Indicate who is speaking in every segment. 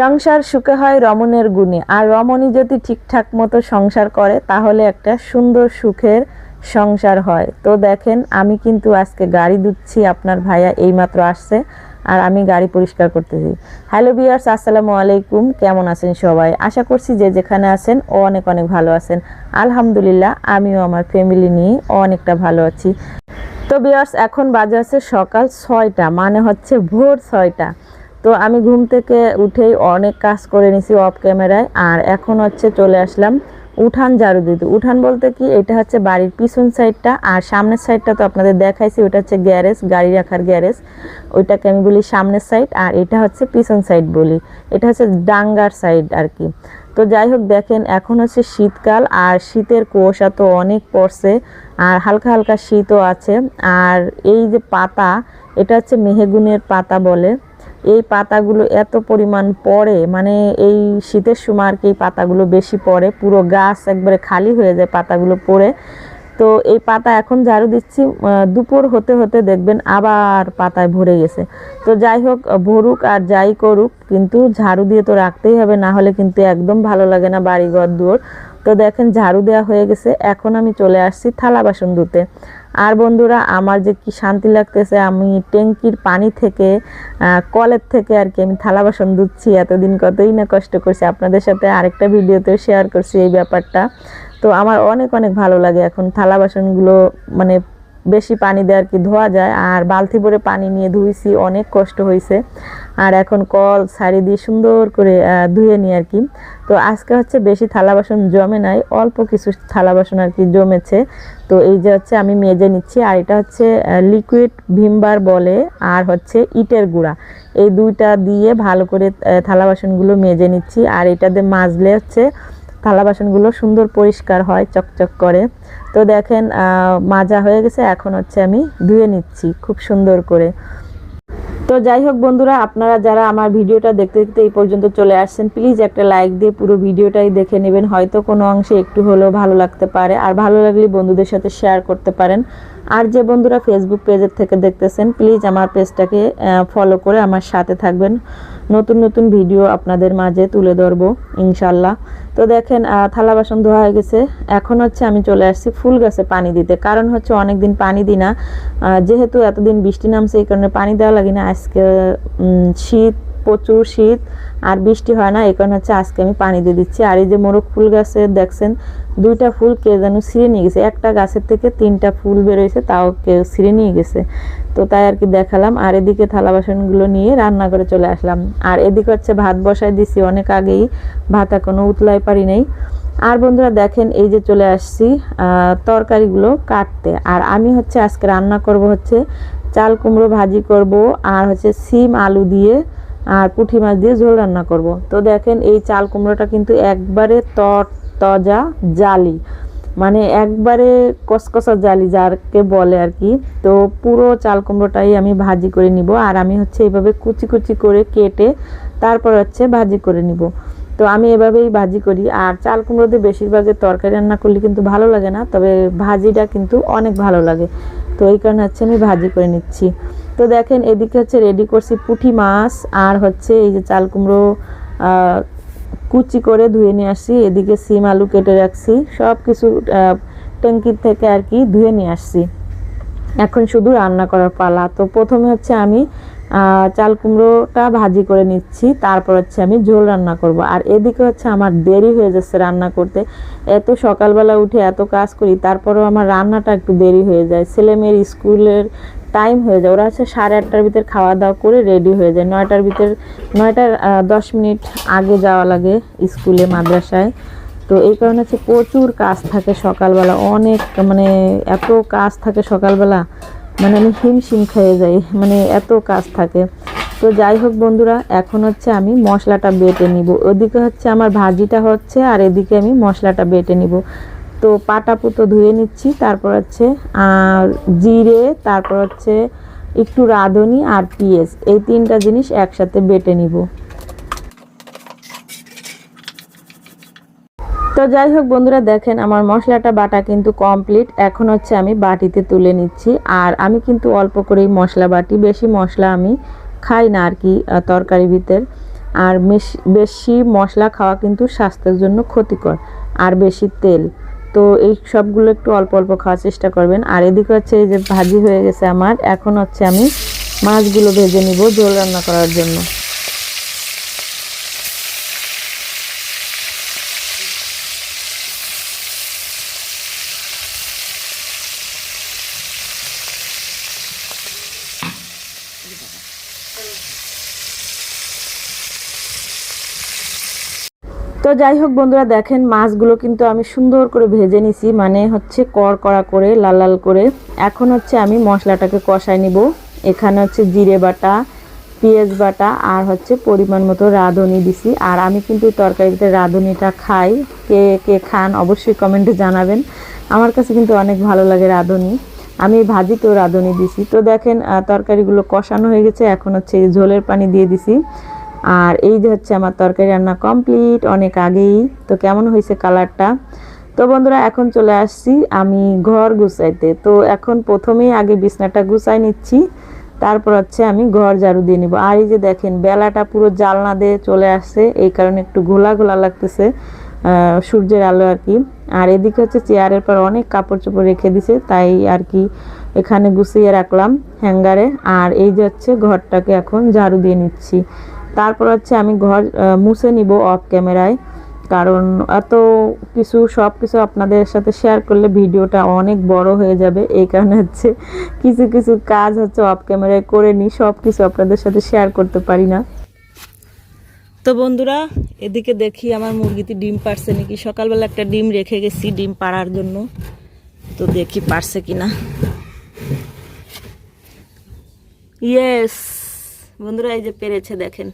Speaker 1: সংসার সুখে হয় রমণের গুণে। আর রমণী যদি ঠিকঠাক মতো সংসার করে, তাহলে একটা সুন্দর সুখের সংসার হয়। তো দেখেন, আমি কিন্তু আজকে গাড়ি ধুচ্ছি, আপনার ভাইয়া এইমাত্র আসছে, আর আমি গাড়ি পরিষ্কার করতেছি। হ্যালো বিয়ার্স আসসালামু আলাইকুম। কেমন আছেন সবাই? আশা করছি যে যেখানে আছেন, ও অনেক অনেক ভালো আছেন। আলহামদুলিল্লাহ, আমিও আমার ফ্যামিলি নিয়ে অনেকটা ভালো আছি। তো বিয়ার্স এখন বাজে আছে সকাল ছয়টা মানে হচ্ছে ভোর ছয়টা। তো আমি ঘুম থেকে উঠেই অনেক কাজ করে নিছি অফ ক্যামেরায় আর এখন হচ্ছে চলে আসলাম উঠান ঝাড়ু দিতে। উঠান বলতে কি, এটা হচ্ছে বাড়ির পিছন সাইডটা আর সামনের সাইডটা তো আপনাদের দেখাইছি, ওটা হচ্ছে গ্যারেজ, গাড়ি রাখার গ্যারেজ। ওইটাকে আমি বলি সামনের সাইড আর এটা হচ্ছে পিছন সাইড বলি। এটা হচ্ছে ডাঙ্গার সাইড আর কি। তো যাই হোক, দেখেন, এখন হচ্ছে শীতকাল, আর শীতের কুয়াশা তো অনেক পড়ছে, আর হালকা হালকা শীতও আছে। আর এই যে পাতা, এটা হচ্ছে মেহেগুনের পাতা বলে। এই পাতাগুলো এত পরিমাণ পড়ে মানে এই শীতের সময় আর কি পাতাগুলো বেশি পড়ে, পুরো গাছ একবারে খালি হয়ে যায় পাতাগুলো পড়ে। তো এই পাতা এখন ঝাড়ু দিচ্ছি দুপুর হতে হতে দেখবেন আবার পাতায় ভরে গেছে। তো যাই হোক, ভরুক আর যাই করুক, কিন্তু ঝাড়ু দিয়ে তো রাখতেই হবে, না হলে কিন্তু একদম ভালো লাগে না বাড়ি ঘর দুয়ার। তো দেখেন ঝাড়ু দেওয়া হয়ে গেছে, এখন আমি চলে আসছি থালা বাসন ধুতে। আর বন্ধুরা, আমার যে কি শান্তি লাগতেছে, আমি ট্যাঙ্কির পানি থেকে কলের থেকে আর কি আমি থালা বাসন ধুচ্ছি, এতদিন কতই না কষ্ট করছি। আপনাদের সাথে আরেকটা ভিডিওতেও শেয়ার করছি এই ব্যাপারটা। তো আমার অনেক অনেক ভালো লাগে এখন থালা বাসনগুলো মানে বেশি পানি দিয়ে আর কি ধোয়া যায়? আর বালতি ভরে পানি নিয়ে ধুইছি, অনেক কষ্ট হয়েছে আর এখন কল সারি দিয়ে সুন্দর করে ধুয়ে নিই আর কি। তো আজকে হচ্ছে বেশি থালা বাসন জমে নাই, অল্প কিছু থালা বাসন আর কি জমেছে। তো এই যে হচ্ছে আমি মেজে নিচ্ছি, আর এটা হচ্ছে লিকুইড ভিমবার বলে, আর হচ্ছে ইটের গুঁড়া। এই দুইটা দিয়ে ভালো করে থালা বাসনগুলো মেজে নিচ্ছি। আর এটাতে মাজলে হচ্ছে থালা বাসনগুলো সুন্দর পরিষ্কার হয়, চকচক করে। তো দেখেন মাজা হয়ে গেছে, এখন হচ্ছে আমি ধুয়ে নিচ্ছি খুব সুন্দর করে। তো যাই হোক বন্ধুরা, আপনারা যারা আমার ভিডিওটা দেখতে দেখতে এই পর্যন্ত চলে আসছেন, প্লিজ একটা লাইক দিয়ে পুরো ভিডিওটাই দেখে নেবেন। হয়তো কোনো অংশে একটু হলেও ভালো লাগতে পারে। আর ভালো লাগলে বন্ধুদের সাথে শেয়ার করতে পারেন। আর যে বন্ধুরা ফেসবুক পেজের থেকে দেখতেছেন, প্লিজ আমার পেজটাকে ফলো করে আমার সাথে থাকবেন। নতুন নতুন ভিডিও আপনাদের মাঝে তুলে ধরবো ইনশাল্লাহ তো দেখেন থালা বাসন ধোয়া হয়ে গেছে। এখন হচ্ছে আমি চলে আসছি ফুল গাছে পানি দিতে। কারণ হচ্ছে অনেক দিন পানি দিই না। যেহেতু এতদিন বৃষ্টি নামছে, এই কারণে পানি দেওয়া লাগে না। আজকে শীত প্রচুর শীত আর বৃষ্টি হয় না কারণে হচ্ছে আজকে আমি পানি দিয়ে দিচ্ছি। আর এই যে মোরগ ফুল গাছে দেখছেন, দুইটা ফুল কে যেন ছিঁড়ে নিয়ে গেছে। একটা গাছের থেকে তিনটা ফুল বেরোয়েছে, তাও কেউ ছিঁড়ে নিয়ে গেছে। তো তাই আর কি দেখালাম। আর এদিকে থালা বাসনগুলো নিয়ে রান্না করে চলে আসলাম। আর এদিকে হচ্ছে ভাত বসাই দিছি, অনেক আগেই ভাত এখনও উতলাই পারি নাই। আর বন্ধুরা দেখেন, এই যে চলে আসছি তরকারিগুলো কাটতে। আর আমি হচ্ছে আজকে রান্না করব হচ্ছে চাল কুমড়ো ভাজি করব, আর হচ্ছে সিম আলু দিয়ে আর পুঁটি মাছ দিয়ে ঝোল রান্না করব। তো দেখেন এই চাল কুমড়োটা কিন্তু একবারে তর তজা জালি। মানে একবারে কসকসা জালি যারকে বলে আর কি। তো পুরো চাল কুমড়োটাই আমি ভাজি করে নিব আর আমি হচ্ছে এইভাবে কুচি কুচি করে কেটে তারপর হচ্ছে ভাজি করে নিব। তো আমি এভাবেই ভাজি করি আর চাল কুমড়ো দিয়ে বেশিরভাগের তরকারি রান্না করলে কিন্তু ভালো লাগে না, তবে ভাজিটা কিন্তু অনেক ভালো লাগে। তো এই কারণে হচ্ছে আমি ভাজি করে নিচ্ছি। তো দেখেন, এদিকে হচ্ছে রেডি করছি পুঁটি মাছ, আর হচ্ছে এই যে চাল কুমড়ো কুচি করে ধুয়ে নিয়ে আসছি। এদিকে সিম আলু কেটে রাখছি। সব কিছু ট্যাঙ্কির থেকে আর কি ধুয়ে নিয়ে আসছি। এখন শুধু রান্না করার পালা। তো প্রথমে হচ্ছে আমি চাল কুমড়োটা ভাজি করে নিচ্ছি। তারপর হচ্ছে আমি ঝোল রান্না করব। আর এদিকে হচ্ছে আমার দেরি হয়ে যাচ্ছে রান্না করতে। এত সকালবেলা উঠে এত কাজ করি, তারপরেও আমার রান্নাটা একটু দেরি হয়ে যায়। ছেলে মেয়ের স্কুলের টাইম হয়ে যায়। ওরা হচ্ছে সাড়ে আটটার ভিতর খাওয়া দাওয়া করে রেডি হয়ে যায়। নয়টার ভিতর, নয়টার দশ মিনিট আগে যাওয়া লাগে স্কুলে, মাদ্রাসায়। তো এই কারণে হচ্ছে প্রচুর কাজ থাকে সকালবেলা। অনেক মানে এত কাজ থাকে সকালবেলা মানে আমি হিমশিম খেয়ে যাই। মানে এত কাজ থাকে। তো যাই হোক বন্ধুরা, এখন হচ্ছে আমি মশলাটা বেটে নিব। ওদিকে হচ্ছে আমার ভাজিটা হচ্ছে আর এদিকে আমি মশলাটা বেটে নিব। তো পাটা পুতো ধুয়ে নিচ্ছি, তারপর হচ্ছে জিরে, তারপর হচ্ছে একটু রাঁধুনি আর পিঁয়াজ, এই তিনটা জিনিস একসাথে বেটে নিব। তো যাই হোক বন্ধুরা, দেখেন আমার মশলাটা বাটা কিন্তু কমপ্লিট এখন হচ্ছে আমি বাটিতে তুলে নিচ্ছি, আর আমি কিন্তু অল্প করেই মশলা বাটি, বেশি মশলা আমি খাই না আর কি তরকারি ভিতর। আর বেশি মশলা খাওয়া কিন্তু স্বাস্থ্যের জন্য ক্ষতিকর, আর বেশি তেল। তো এই সবগুলো একটু অল্প অল্প খাওয়ার চেষ্টা করবেন। আর এদিকে হচ্ছে এই যে ভাজি হয়ে গেছে আমার, এখন হচ্ছে আমি মাছগুলো ভেজে নিব ঝোল রান্না করার জন্য। তো যাই হোক বন্ধুরা, দেখেন মাছগুলো কিন্তু আমি সুন্দর করে ভেজে নিছি মানে হচ্ছে কর করা, লাল লাল করে। এখন হচ্ছে আমি মশলাটাকে কষাই নিব। এখানে হচ্ছে জিরে বাটা, পেঁয়াজ বাটা আর হচ্ছে পরিমাণ মতো রাঁধুনি দিছি। আর আমি কিন্তু তরকারিতে রাঁধুনিটা খাই। কে কে খান অবশ্যই কমেন্টে জানাবেন। আমার কাছে কিন্তু অনেক ভালো লাগে রাঁধুনি। আমি ভাজিতেও রাঁধুনি দিছি। তো দেখেন তরকারিগুলো কষানো হয়ে গেছে। এখন হচ্ছে ঝোলের পানি দিয়ে দিছি। আর এই যে হচ্ছে আমার তরকারি রান্না কমপ্লিট অনেক আগেই। তো কেমন হয়েছে কালারটা তো বন্ধুরা, এখন চলে আসছি আমি ঘর গুছাইতে। তো এখন প্রথমেই আগে বিছনাটা গুছাই নিচ্ছি, তারপর হচ্ছে আমি ঘর ঝাড়ু দিয়ে নিব। আর এই যে দেখেন, বেলাটা পুরো জালনা দিয়ে চলে আসছে, এই কারণে একটু ঘোলা ঘোলা লাগতেছে সূর্যের আলো আর কি। আর এদিকে হচ্ছে চেয়ারের পর অনেক কাপড় চোপড় রেখে দিছে, তাই আর কি এখানে গুছিয়ে রাখলাম হ্যাঙ্গারে। আর এই যে হচ্ছে ঘরটাকে এখন ঝাড়ু দিয়ে নিচ্ছি। তারপর হচ্ছে আমি ঘর মুছে নিব অফ ক্যামেরায় কারণ এত কিছু, সব কিছু আপনাদের সাথে শেয়ার করলে ভিডিওটা অনেক বড় হয়ে যাবে। এই কারণে হচ্ছে কিছু কিছু কাজ হচ্ছে অফ ক্যামেরায় করে নিই সব কিছু আপনাদের সাথে শেয়ার করতে পারি না। তো বন্ধুরা, এদিকে দেখি আমার মুরগিতে ডিম পারছে নাকি। সকালবেলা একটা ডিম রেখে গেছি ডিম পাড়ার জন্য। তো দেখি পারছে কিনা। ইয়েস বন্ধুরা, এই যে পেরেছে, দেখেন।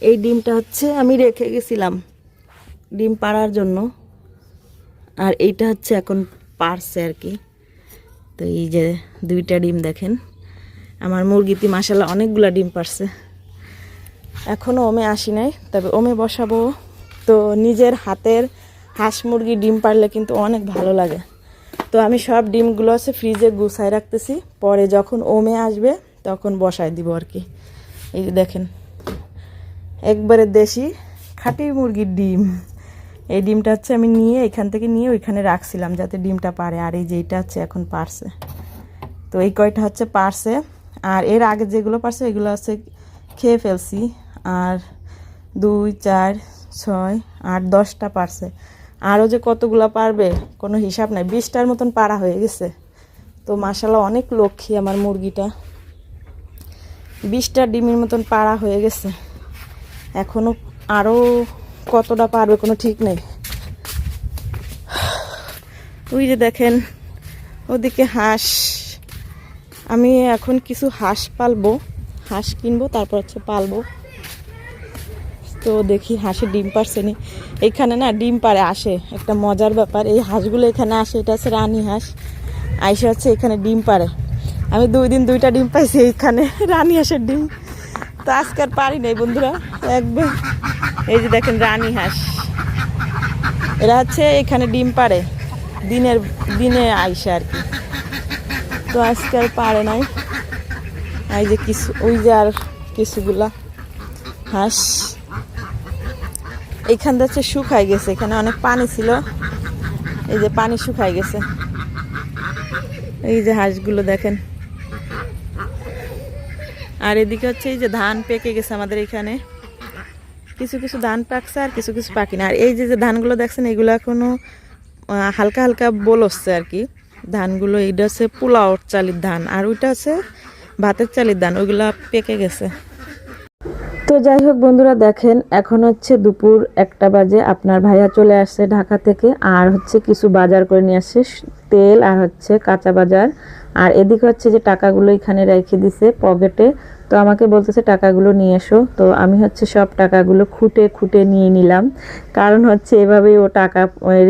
Speaker 1: এই ডিমটা হচ্ছে আমি রেখে গেছিলাম ডিম পাড়ার জন্য। আর এইটা হচ্ছে এখন পারছে আর কি। তো এই যে দুইটা ডিম দেখেন। আমার মুরগিতে মাসালা অনেকগুলো ডিম পারছে এখনও ওমে আসি নাই, তবে ওমে বসাবো। তো নিজের হাতের হাঁস মুরগি ডিম পারলে কিন্তু অনেক ভালো লাগে। তো আমি সব ডিমগুলো আছে ফ্রিজে গুছায় রাখতেছি। পরে যখন ওমে আসবে তখন বসায় দিব আর কি। এই দেখেন একবারে দেশি খাঁটি মুরগির ডিম। এই ডিমটা হচ্ছে আমি নিয়ে এখান থেকে নিয়ে ওইখানে রাখছিলাম যাতে ডিমটা পারে। আর এই যেইটা হচ্ছে এখন পারছে। তো এই কয়টা হচ্ছে পারছে। আর এর আগে যেগুলো পারছে, এগুলো হচ্ছে খেয়ে ফেলছি। আর দুই, চার, ছয়, আট, দশটা পারছে। আরও যে কতগুলো পারবে, কোনো হিসাব নাই। বিশটার মতন পারা হয়ে গেছে। তো মাসালা অনেক লক্ষ্মী আমার মুরগিটা। বিশটা ডিমের মতন পাড়া হয়ে গেছে। এখনও আরও কতটা পারবে কোনো ঠিক নেই। ওই যে দেখেন, ওদিকে হাঁস। আমি এখন কিছু হাঁস পালবো, হাঁস কিনবো, তারপর হচ্ছে পালবো। তো দেখি হাঁসের ডিম পারছে নি। এখানে না ডিম পারে আসে। একটা মজার ব্যাপার, এই হাঁসগুলো এখানে আসে, এটা হচ্ছে রানী হাঁস। আইসে হচ্ছে এখানে ডিম পারে আমি দুই দিন দুইটা ডিম পাইছি এইখানে রানী হাঁসের ডিম। তো আজকে আর পারি নাই, বন্ধুরা। একবার এই যে দেখেন রানী হাঁস। এরা হচ্ছে এখানে ডিম পারে দিনের, দিনে আইসে আর কি। তো আজকে আর পারে নাই। এই যে কিছু, ওই যে আর কিছুগুলা হাঁস। এইখানটা হচ্ছে শুকাই গেছে। এখানে অনেক পানি ছিল। এই যে পানি শুকাই গেছে। এই যে হাঁসগুলো দেখেন। আর এদিকে হচ্ছে এই যে ধান পেকে গেছে আমাদের এখানে। কিছু কিছু ধান পাকছে আর কিছু কিছু পাকি না। আর এই যে যে ধানগুলো দেখছেন, এগুলো এখনও হালকা হালকা বলসছে আর কি। ধানগুলো, এইটা হচ্ছে পোলাওর চালির ধান, আর ওইটা হচ্ছে ভাতের চালির ধান, ওইগুলা পেকে গেছে। তো যাই হোক বন্ধুরা, দেখেন এখন হচ্ছে দুপুর একটা বাজে। আপনার ভাইয়া চলে আসছে ঢাকা থেকে আর হচ্ছে কিছু বাজার করে নিয়ে আসছে, তেল আর হচ্ছে কাঁচা বাজার। আর এদিকে হচ্ছে যে টাকাগুলো এখানে রেখে দিছে পকেটে। তো আমাকে বলতেছে, টাকাগুলো নিয়ে এসো। তো আমি হচ্ছে সব টাকাগুলো খুঁটে খুঁটে নিয়ে নিলাম। কারণ হচ্ছে এভাবেই ও টাকা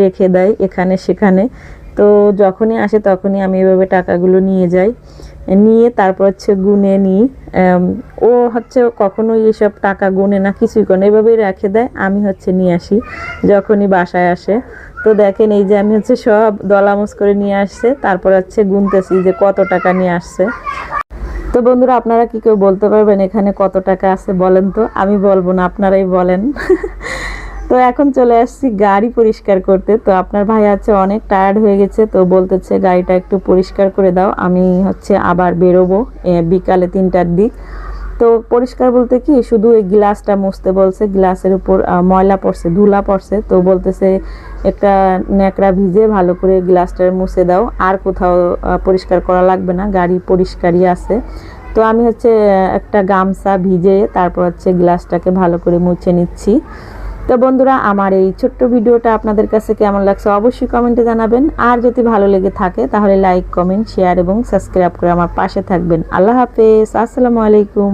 Speaker 1: রেখে দেয় এখানে সেখানে। তো যখনই আসে তখনই আমি এভাবে টাকাগুলো নিয়ে যাই। নিয়ে তারপর হচ্ছে গুনে নিই। ও হচ্ছে কখনোই এসব টাকা গুনে না, কিছুই করে এভাবেই রেখে দেয়, আমি হচ্ছে নিয়ে আসি যখনই বাসায় আসে। তো দেখেন এই যে আমি হচ্ছে সব দলামস করে নিয়ে আসছে, তারপর হচ্ছে গুনতেছি যে কত টাকা নিয়ে আসছে। তো বন্ধুরা, আপনারা কি কেউ বলতে পারবেন এখানে কত টাকা আছে বলেন তো? আমি বলব না, আপনারাই বলেন। এখন চলে আসছি গাড়ি পরিষ্কার করতে। তো আপনার ভাই আছে, অনেক টায়ার্ড হয়ে গেছে, তো বলতেছে গাড়িটা একটু পরিষ্কার করে দাও। আমি হচ্ছে আবার বেরোবো বিকালে তিনটার দিক। তো পরিষ্কার বলতে কি, শুধু এই গ্লাসটা মুছতে বলছে, গ্লাসের উপর ময়লা পড়ছে, ধুলা পড়ছে। তো বলতেছে একটা ন্যাকড়া ভিজে ভালো করে গ্লাসটা মুছে দাও। আর কোথাও পরিষ্কার করা লাগবে না, গাড়ি পরিষ্কারই আছে। তো আমি হচ্ছে একটা গামছা ভিজে তারপর হচ্ছে গ্লাসটাকে ভালো করে মুছে নিচ্ছি। তো বন্ধুরা, আমার এই ছোট্ট ভিডিওটা আপনাদের কাছে কেমন লাগছে অবশ্যই কমেন্টে জানাবেন। আর যদি ভালো লেগে থাকে, তাহলে লাইক, কমেন্ট, শেয়ার এবং সাবস্ক্রাইব করে আমার পাশে থাকবেন। আল্লাহ হাফেজ, আসসালামু আলাইকুম।